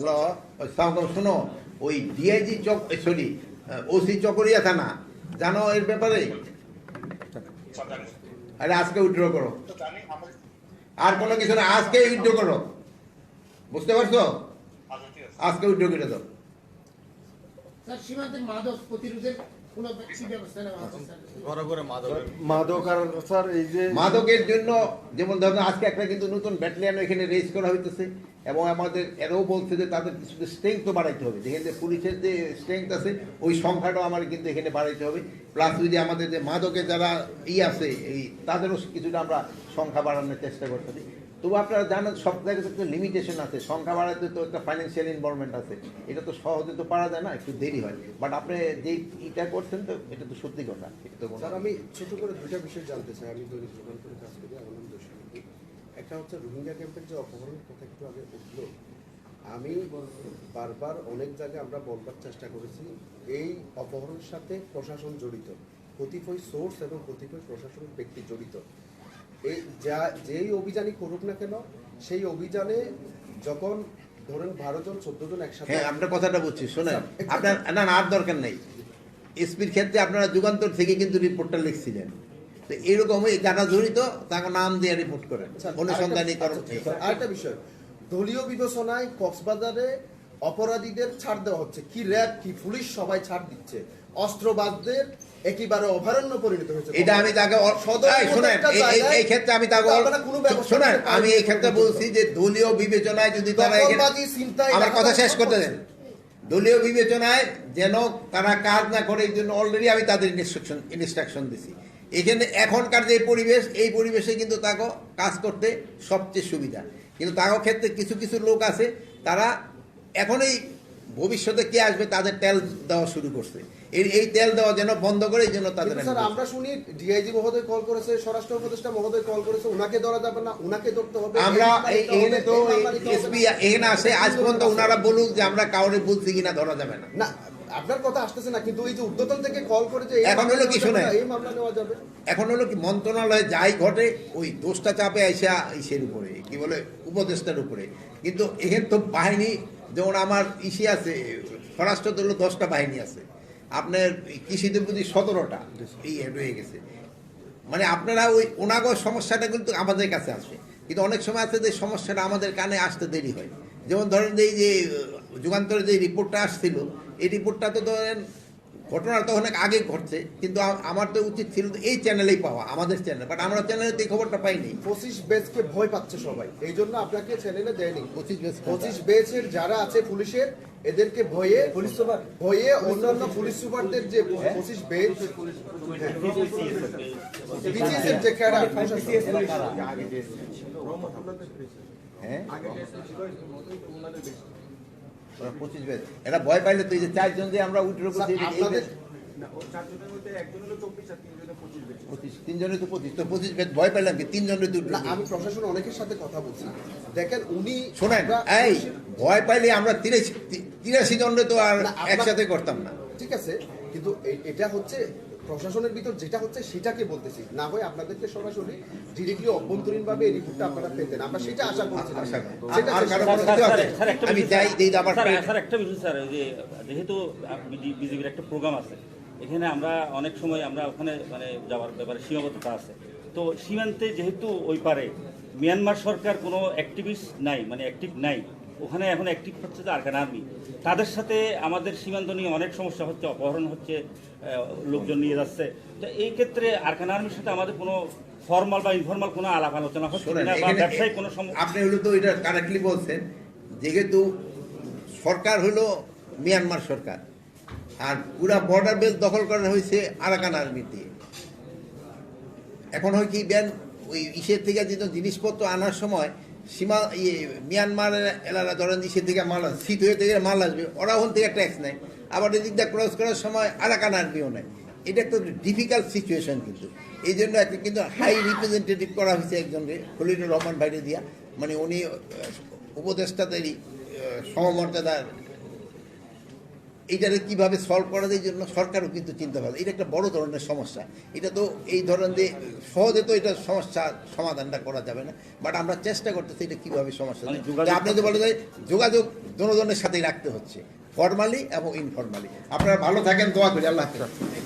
Hello sound শোনো। ওই DIG চক সরি ওসি চকরিয়া থানা। জানো এর ব্যাপারে? আরে আজকে উইথড্র করো। আর কোনো কিছু না, আজকে উইথড্র করো। বুঝতে পারছ? আজকে উইথড্র করে দাও। স্যার সীমান্তে মাদক প্রতিরোধের মাদকের জন্য যেমন ধরুন আজকে একটা কিন্তু নতুন ব্যাটালিয়ান এখানে রেজ করা হইতেছে এবং আমাদের এরাও বলছে যে তাদের কিছু স্ট্রেংথ তো বাড়াইতে হবে। যেখানে যে পুলিশের যে স্ট্রেংথ আছে ওই সংখ্যাটাও আমার কিন্তু এখানে বাড়াইতে হবে। প্লাস যদি আমাদের যে মাদকে যারা ই আছে এই তাদেরও কিছুটা আমরা সংখ্যা বাড়ানোর চেষ্টা করতে পারি। তবু আপনারা জানেন, সব জায়গায় তো লিমিটেশন আছে। সংখ্যা বাড়াতে তো একটা ফাইন্যান্সিয়াল ইনভলভমেন্ট আছে। এটা তো সহজে তো পারা যায় না, একটু দেরি হয়। বাট আপনি যেই ইটা করছেন তো, এটা তো সত্যি কথা। এটা তো আমি ছোট করে দুটা বিষয় জানতে চাই। আমি দৈনিক যুগান্তরে কাজ করি দোষী একটা হচ্ছে রোহিঙ্গা ক্যাম্পের যে অপহরণের কথা একটু আগে উঠল। আমি বারবার অনেক জায়গায় আমরা বলবার চেষ্টা করেছি, এই অপহরণের সাথে প্রশাসন জড়িত। কতিপয় সোর্স এবং কতিপয় প্রশাসনিক ব্যক্তি জড়িত। এই যা যেই অভিযানই করুক না কেন সেই অভিযানে যখন ধরেন বারো জন চোদ্দ জন একসাথে হ্যাঁ আপনার কথাটা বুঝছি শোনেন। আপনার না না আর দরকার নেই। এসপির ক্ষেত্রে আপনারা যুগান্তর থেকে কিন্তু রিপোর্টটা লিখছিলেন। তো এরকমই যারা জড়িত তাকে নাম দিয়ে রিপোর্ট করেন। আচ্ছা, অনুসন্ধানী আচ্ছা, আরেকটা বিষয়। দলীয় বিবেচনায় কক্সবাজারে অপরাধীদের ছাড় দেওয়া হচ্ছে। কি র্যাব কি পুলিশ সবাই ছাড় দিচ্ছে। অস্ত্রবাদদের একেবারে অভয়ারণ্য পরিণত হয়েছে। এটা আমি তাকে এই শোনেন ক্ষেত্রে আমি তাকে শোনেন আমি এই ক্ষেত্রে বলছি যে দলীয় বিবেচনায় যদি তারা আমার কথা শেষ করতে দেন। দলীয় বিবেচনায় যেন তারা কাজ না করে এই জন্য অলরেডি আমি তাদের ইনস্ট্রাকশন ইনস্ট্রাকশন দিছি। এখানে এখনকার যে পরিবেশ এই পরিবেশে কিন্তু তাকে কাজ করতে সবচেয়ে সুবিধা। কিন্তু তাকে ক্ষেত্রে কিছু কিছু লোক আছে তারা এখনই ভবিষ্যতে কে আসবে তাদের তেল দেওয়া শুরু করছে এই এই তেল দেওয়া যেন বন্ধ করে এই জন্য তাদের স্যার আমরা শুনি ডিআইজি মহোদয় কল করেছে স্বরাষ্ট্র উপদেষ্টা মহোদয় কল করেছে ওনাকে ধরা যাবে না ওনাকে ধরতে হবে আমরা এখানে তো এসপি। এখানে আসে আজ পর্যন্ত ওনারা বলুক যে আমরা কাউরে বলছি কিনা ধরা যাবে না না আপনার কথা আসতেছে না কিন্তু এই যে উদ্যতন থেকে কল করে যে এখন হলো কি শুনে? এই মামলা নেওয়া যাবে এখন হলো কি মন্ত্রণালয়ে যাই ঘটে ওই দোষটা চাপে আইসা ইসের উপরে কি বলে উপদেষ্টার উপরে কিন্তু এখানে তো বাহিনী যেমন আমার ইসি আছে স্বরাষ্ট্র দল দশটা বাহিনী আছে। আপনার কৃষিদের প্রতি সতেরোটা এই রয়ে গেছে। মানে আপনারা ওই ওনাগর সমস্যাটা কিন্তু আমাদের কাছে আসে। কিন্তু অনেক সময় আছে যে সমস্যাটা আমাদের কানে আসতে দেরি হয়। যেমন ধরেন এই যে যুগান্তরের যে রিপোর্টটা আসছিল, এই রিপোর্টটা তো ধরেন ঘটনা তো অনেক আগে ঘটছে কিন্তু আমার তো উচিত ছিল এই চ্যানেলেই পাওয়া আমাদের চ্যানেল বাট আমরা চ্যানেলে তো এই খবরটা পাইনি। পঁচিশ বেচকে ভয় পাচ্ছে সবাই এই জন্য আপনাকে চ্যানেলে দেয়নি। পঁচিশ বেশ পঁচিশ বেচের যারা আছে পুলিশের এদেরকে ভয়ে পুলিশ সুপার। ভয়ে অন্যান্য পুলিশ সুপারদের যে পঁচিশ বেচ বিসিএসের যে ক্যাডার হ্যাঁ? ওরা পঁচিশ বেশ এরা ভয় পাইলে তো এই যে চারজন যে আমরা উঠে পঁচিশ তিনজনে তো পঁচিশ তো পঁচিশ। ভয় পাইলাম কি? তিনজনে তো আমি প্রশাসন অনেকের সাথে কথা বলছি। দেখেন উনি শোনেন আমরা এই ভয় পাইলে আমরা তিরাশি তিরাশি জনে তো আর একসাথে করতাম না। ঠিক আছে কিন্তু এটা হচ্ছে প্রশাসনের ভিতর যেটা হচ্ছে সেটাকে বলতেছি। না হয় আপনাদেরকে সরাসরি ডিরেক্টলি অভ্যন্তরীণ ভাবে এই রিপোর্টটা আপনারা পেতেন। আমরা সেটা আশা করছি। আমি যাই দিই আমার স্যার, স্যার একটা বিষয় স্যার যে যেহেতু বিজেপির একটা প্রোগ্রাম আছে এখানে আমরা অনেক সময় আমরা ওখানে মানে যাওয়ার ব্যাপারে সীমাবদ্ধতা আছে। তো সীমান্তে যেহেতু ওই পারে মিয়ানমার সরকার কোনো অ্যাক্টিভিস্ট নাই মানে অ্যাক্টিভ নাই ওখানে এখন অ্যাক্টিভ হচ্ছে যে আরকান আর্মি। তাদের সাথে আমাদের সীমান্ত নিয়ে অনেক সমস্যা হচ্ছে অপহরণ হচ্ছে লোকজন নিয়ে যাচ্ছে। তো এই ক্ষেত্রে আরকান আর্মির সাথে আমাদের কোনো ফর্মাল বা ইনফর্মাল কোনো আলাপ আলোচনা হচ্ছে কিনা বা ব্যবসায়িক কোনো আপনি হলো তো এটা কারেক্টলি বলছেন যেহেতু সরকার হলো মিয়ানমার সরকার আর পুরা বর্ডার বেল দখল করা হয়েছে আরাকান আর্মি দিয়ে। এখন হয় কি ব্যান ওই ইসের থেকে যে জিনিসপত্র আনার সময় সীমা ইয়ে মিয়ানমার এলাকা ধরেন সে থেকে মাল শীত হয়ে থেকে মাল আসবে, ওরা ওখান থেকে ট্যাক্স নেয়। আবার এদিক দিয়ে ক্রস করার সময় আরাকান আর্মিও নেয়। এটা একটা ডিফিকাল্ট সিচুয়েশন কিন্তু। এই জন্য কিন্তু হাই রিপ্রেজেন্টেটিভ করা হয়েছে একজনকে, খলিলুর রহমান বাইরে দিয়া। মানে উনি উপদেষ্টাদেরই সমমর্যাদার এইটারে কীভাবে সলভ করা যায় এই জন্য সরকারও কিন্তু চিন্তা ভাবে এটা একটা বড় ধরনের সমস্যা। এটা তো এই ধরনের সহজে তো এটা সমস্যা সমাধানটা করা যাবে না। বাট আমরা চেষ্টা করতেছি এটা কীভাবে সমস্যা মানে আপনি তো বলে যায় যোগাযোগ জনগণের সাথেই রাখতে হচ্ছে। ফর্মালি এবং ইনফর্মালি আপনারা ভালো থাকেন দোয়া করি আল্লাহ হাফেজ।